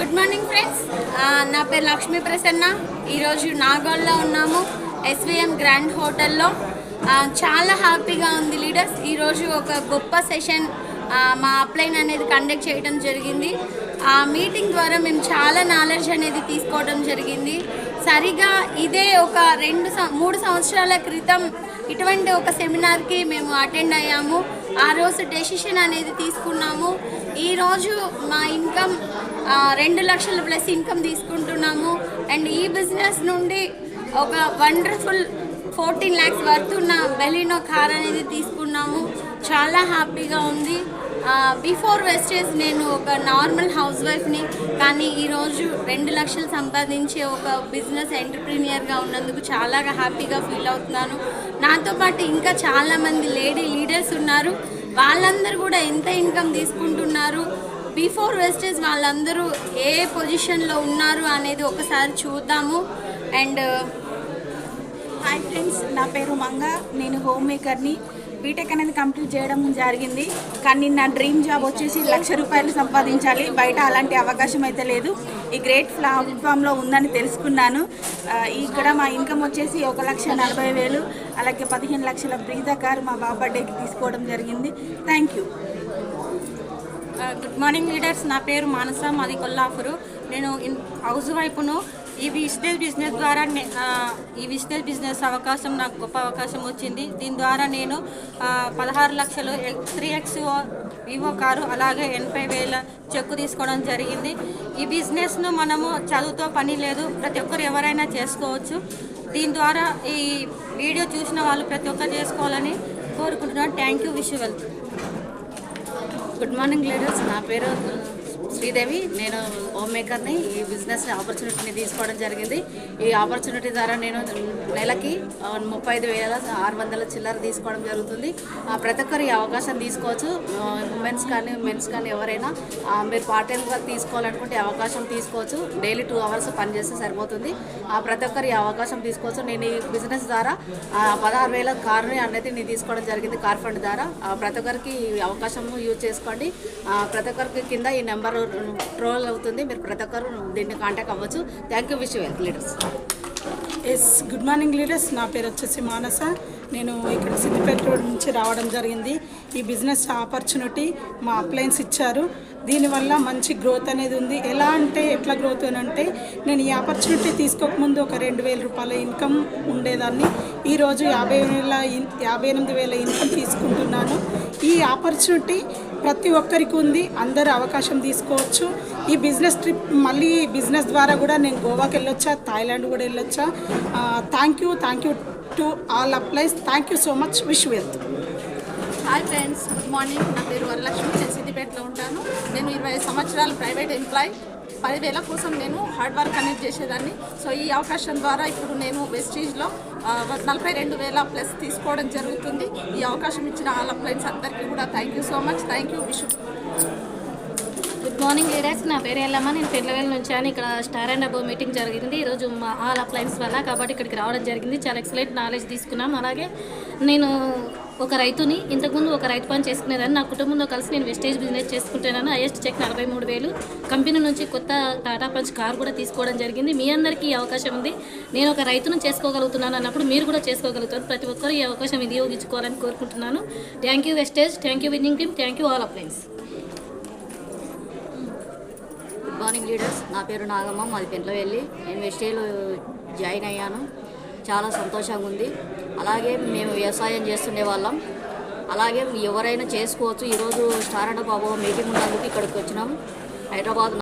Good morning friends. నా పేరు లక్ష్మీ ప్రసన్న. ఈరోజు నాగోల్లో ఉన్నాము ఎస్విఎం గ్రాండ్ హోటల్లో చాలా హ్యాపీగా ఉంది లీడర్స్. ఈరోజు ఒక గొప్ప సెషన్ మా అప్లైన్ అనేది కండక్ట్ చేయడం జరిగింది. ఆ మీటింగ్ ద్వారా మేము చాలా నాలెడ్జ్ అనేది తీసుకోవడం జరిగింది. సరిగా ఇదే ఒక రెండు సం- మూడు సంవత్సరాల క్రితం ఇటువంటి ఒక సెమినార్కి మేము అటెండ్ అయ్యాము. ఆ రోజు డెసిషన్ అనేది తీసుకున్నాము. ఈరోజు మా ఇన్కమ్ రెండు లక్షల ప్లస్ ఇన్కమ్ తీసుకుంటున్నాము. అండ్ ఈ బిజినెస్ నుండి ఒక వండర్ఫుల్ ఫోర్టీన్ ల్యాక్స్ వర్త్ ఉన్న బెలినో కార్ అనేది తీసుకున్నాము. చాలా హ్యాపీగా ఉంది. బిఫోర్ వెస్టేజ్ నేను ఒక నార్మల్ హౌస్ వైఫ్ని కానీ ఈరోజు రెండు లక్షలు సంపాదించే ఒక బిజినెస్ ఎంటర్ప్రీనియర్గా ఉన్నందుకు చాలా హ్యాపీగా ఫీల్ అవుతున్నాను. నాతో పాటు ఇంకా చాలామంది లేడీ లీడర్స్ ఉన్నారు. వాళ్ళందరూ కూడా ఎంత ఇన్కమ్ తీసుకుంటున్నారు? బిఫోర్ వెస్టేజ్ వాళ్ళందరూ ఏ పొజిషన్లో ఉన్నారు అనేది ఒకసారి చూద్దాము. అండ్ uh, హాయ్ ఫ్రెండ్స్ నా పేరు మంగ నేను హోమ్ మేకర్ని బీటెక్ అనేది కంప్లీట్ చేయడం జరిగింది. కానీ నా డ్రీమ్ జాబ్ వచ్చేసి లక్ష రూపాయలు సంపాదించాలి. బయట అలాంటి అవకాశం అయితే లేదు. ఈ గ్రేట్ ప్లాట్ఫామ్లో ఉందని తెలుసుకున్నాను. ఇక్కడ మా ఇన్కమ్ వచ్చేసి ఒక లక్ష నలభై వేలు అలాగే పదిహేను లక్షల బ్రీదా కారు మా బాబర్డేకి తీసుకోవడం జరిగింది. Thank you good morning leaders నా పేరు మానస మాది కొల్లాపురు. నేను హౌస్ వైపును ఈ విజిటల్ బిజినెస్ ద్వారా ఈ విజిటేజ్ బిజినెస్ అవకాశం నాకు గొప్ప అవకాశం వచ్చింది. దీని ద్వారా నేను పదహారు లక్షలు త్రీ ఎక్స్ వివో కారు అలాగే ఎనభై వేల చెక్కు తీసుకోవడం జరిగింది. ఈ బిజినెస్ను మనము చదువుతో పని లేదు. ప్రతి ఒక్కరు ఎవరైనా చేసుకోవచ్చు. దీని ద్వారా ఈ వీడియో చూసిన వాళ్ళు ప్రతి ఒక్కరు చేసుకోవాలని కోరుకుంటున్నాను. Thank you wish wealth good morning leaders నా పేరు శ్రీదేవి నేను హోమ్ మేకర్ని ఈ బిజినెస్ ఆపర్చునిటీని తీసుకోవడం జరిగింది. ఈ ఆపర్చునిటీ ద్వారా నేను నెలకి ముప్పై ఐదు వేల ఆరు వందల చిల్లర తీసుకోవడం జరుగుతుంది. ఆ, ప్రతి ఒక్కరు ఈ అవకాశం తీసుకోవచ్చు. ఉమెన్స్ కానీ మెన్స్ కానీ ఎవరైనా మీరు పార్ట్ టైం వర్క్ తీసుకోవాలనుకుంటే అవకాశం తీసుకోవచ్చు. డైలీ టూ అవర్స్ పనిచేస్తే సరిపోతుంది. ఆ, ప్రతి ఒక్కరు ఈ అవకాశం తీసుకోవచ్చు. నేను ఈ బిజినెస్ ద్వారా పదహారు వేల కార్ని అనేది నేను తీసుకోవడం జరిగింది కార్ ఫండ్ ద్వారా. ప్రతి ఒక్కరికి ఈ అవకాశం యూజ్ చేసుకోండి. ప్రతి ఒక్కరికి కింద ఈ నెంబర్ ట్రోల్ అవుతుంది. మీరు ప్రతి ఒక్కరు దీన్ని కాంటాక్ట్ అవ్వచ్చు. Thank you wish wealth leaders yes good morning leaders నా పేరు వచ్చేసి మానస. నేను ఇక్కడ సిద్దిపేట రోడ్ నుంచి రావడం జరిగింది. ఈ బిజినెస్ ఆపర్చునిటీ మా అప్లయన్స్ ఇచ్చారు. దీనివల్ల మంచి గ్రోత్ అనేది ఉంది. ఎలా అంటే ఎట్లా గ్రోత్ అని అంటే నేను ఈ ఆపర్చునిటీ తీసుకోకముందు ఒక రెండు వేల రూపాయల ఇన్కమ్ ఉండేదాన్ని. ఈరోజు యాభై వేల ఇన్- యాభై ఎనిమిది వేల ఇన్కమ్ తీసుకుంటున్నాను. ఈ ఆపర్చునిటీ ప్రతి ఒక్కరికి ఉంది. అందరు అవకాశం తీసుకోవచ్చు. ఈ బిజినెస్ ట్రిప్ మళ్ళీ బిజినెస్ ద్వారా కూడా నేను గోవాకి వెళ్ళొచ్చా థాయిలాండ్ కూడా వెళ్ళొచ్చా. Thank you thank you to all uplines thank you so much wish wealth hi friends good morning నా పేరు వరలక్ష్మి. నేను సిద్దిపేటలో ఉంటాను. నేను ఇరవై ఐదు సంవత్సరాలు ప్రైవేట్ ఎంప్లాయ్. పదివేల కోసం నేను హార్డ్ వర్క్ అనేది చేసేదాన్ని. సో ఈ అవకాశం ద్వారా ఇప్పుడు నేను వెస్టీజ్లో నలభై రెండు వేల ప్లస్ తీసుకోవడం జరుగుతుంది. ఈ అవకాశం ఇచ్చిన ఆల్ అప్లైన్స్ అందరికీ కూడా thank you so much thank you wish good morning leaders నా పేరు ఎల్లమ్మ. నేను పెళ్ళవేల నుంచి అని ఇక్కడ స్టార్ అండ్ అబో మీటింగ్ జరిగింది. ఈరోజు మా ఆల్ అప్లయన్స్ వల్ల కాబట్టి ఇక్కడికి రావడం జరిగింది. చాలా ఎక్సలెంట్ నాలెడ్జ్ తీసుకున్నాం. అలాగే నేను ఒక రైతుని ఇంతకుముందు ఒక రైతు పని చేసుకునేదాన్ని. నా కుటుంబంతో కలిసి నేను వెస్టేజ్ బిజినెస్ చేసుకుంటున్నాను. హైయెస్ట్ చెక్ నలభై మూడు వేలు. కంపెనీ నుంచి కొత్త టాటా పంచ్ కార్ కూడా తీసుకోవడం జరిగింది. మీ అందరికీ ఈ అవకాశం ఉంది. నేను ఒక రైతును చేసుకోగలుగుతున్నాను అన్నప్పుడు మీరు కూడా చేసుకోగలుగుతారు. ప్రతి ఒక్కరు ఈ అవకాశం వినియోగించుకోవాలని కోరుకుంటున్నాను. Thank you wastage. Thank you winning team. Thank you all uplines good morning leaders నా పేరు నాగమ్మ. మాది పెంట్లో వెళ్ళి నేను వెస్టేలో జాయిన్ అయ్యాను. చాలా సంతోషంగా ఉంది. అలాగే మేము వ్యవసాయం చేస్తుండే వాళ్ళం. అలాగే ఎవరైనా చేసుకోవచ్చు. ఈరోజు స్టార్ అండ్ బాబు మీటింగ్ ఉన్నందుకు ఇక్కడికి వచ్చినాం. హైదరాబాద్